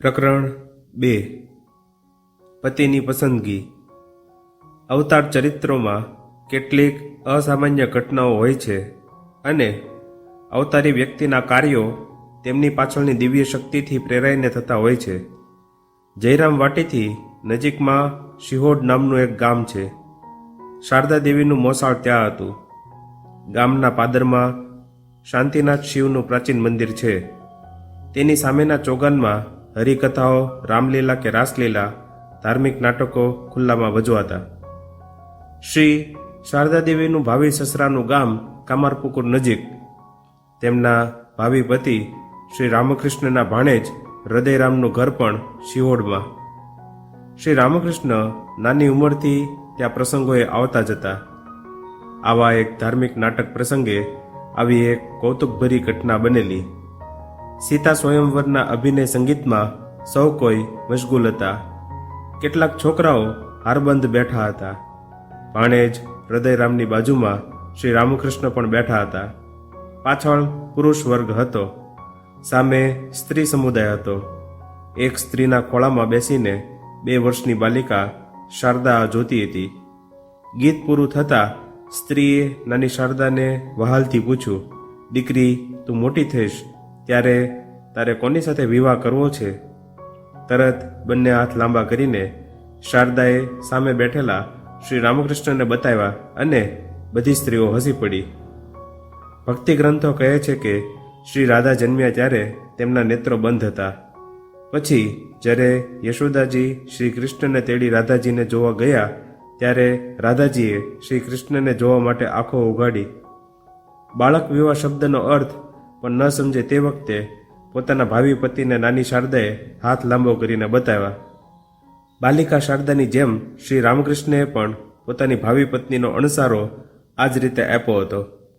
પ્રકરણ બે. પતિની પસંદગી. અવતાર ચરિત્રોમાં કેટલીક અસામાન્ય ઘટનાઓ હોય છે અને અવતારી વ્યક્તિના કાર્યો તેમની પાછળની દિવ્ય શક્તિથી પ્રેરાઈને થતા હોય છે. જયરામ વાટીથી નજીકમાં શિહોડ નામનું એક ગામ છે. શારદા દેવીનું મોસાળ ત્યાં હતું. ગામના પાદરમાં શાંતિનાથ શિવનું પ્રાચીન મંદિર છે. તેની સામેના ચોગાનમાં હરિકથાઓ, રામલીલા કે રાસલીલા, ધાર્મિક નાટકો ખુલ્લામાં ભજવાતા. શ્રી શારદા દેવીનું ભાવિ સસરાનું ગામ કામારપુકુર નજીક. તેમના ભાવિ પતિ શ્રી રામકૃષ્ણના ભાણેજ હૃદયરામનું ઘર પણ શિહોડમાં શ્રી રામકૃષ્ણ નાની ઉંમરથી ત્યાં પ્રસંગોએ આવતા જતા. આવા એક ધાર્મિક નાટક પ્રસંગે આવી એક કૌતુકભરી ઘટના બનેલી. સીતા સ્વયંવરના અભિનય સંગીતમાં સૌ કોઈ મશગુલ હતા. કેટલાક છોકરાઓ હારબંધ બેઠા હતા. ભાણેજ હૃદયરામની બાજુમાં શ્રી રામકૃષ્ણ પણ બેઠા હતા. પાછળ પુરુષ વર્ગ હતો. સામે સ્ત્રી સમુદાય હતો. એક સ્ત્રીના ખોળામાં બેસીને બે વર્ષની બાલિકા શારદા જોતી હતી. ગીત પૂરું થતાં સ્ત્રીએ, નાની શારદાને વહાલથી પૂછ્યું, દીકરી, તું મોટી થઈશ? ત્યારે તારે કોની સાથે વિવાહ કરવો છે? તરત બંને હાથ લાંબા કરીને શારદાએ સામે બેઠેલા શ્રી રામકૃષ્ણને બતાવ્યા અને બધી સ્ત્રીઓ હસી પડી. ભક્તિ ગ્રંથો કહે છે કે શ્રી રાધા જન્મ્યા ત્યારે તેમના નેત્રો બંધ હતા. પછી જ્યારે યશોદાજી શ્રી કૃષ્ણને તેડી રાધાજીને જોવા ગયા, ત્યારે રાધાજીએ શ્રી કૃષ્ણને જોવા માટે આંખો ઉગાડી બાળક વિવાહ શબ્દનો અર્થ પણ ન સમજે તે વખતે પોતાના ભાવિ પતિને નાની શારદાએ હાથ લાંબો કરીને બતાવ્યા. બાલિકા શારદાની જેમ શ્રી રામકૃષ્ણએ પણ પોતાની ભાવિ પત્નીનો અણસારો આ જ રીતે આપ્યો હતો.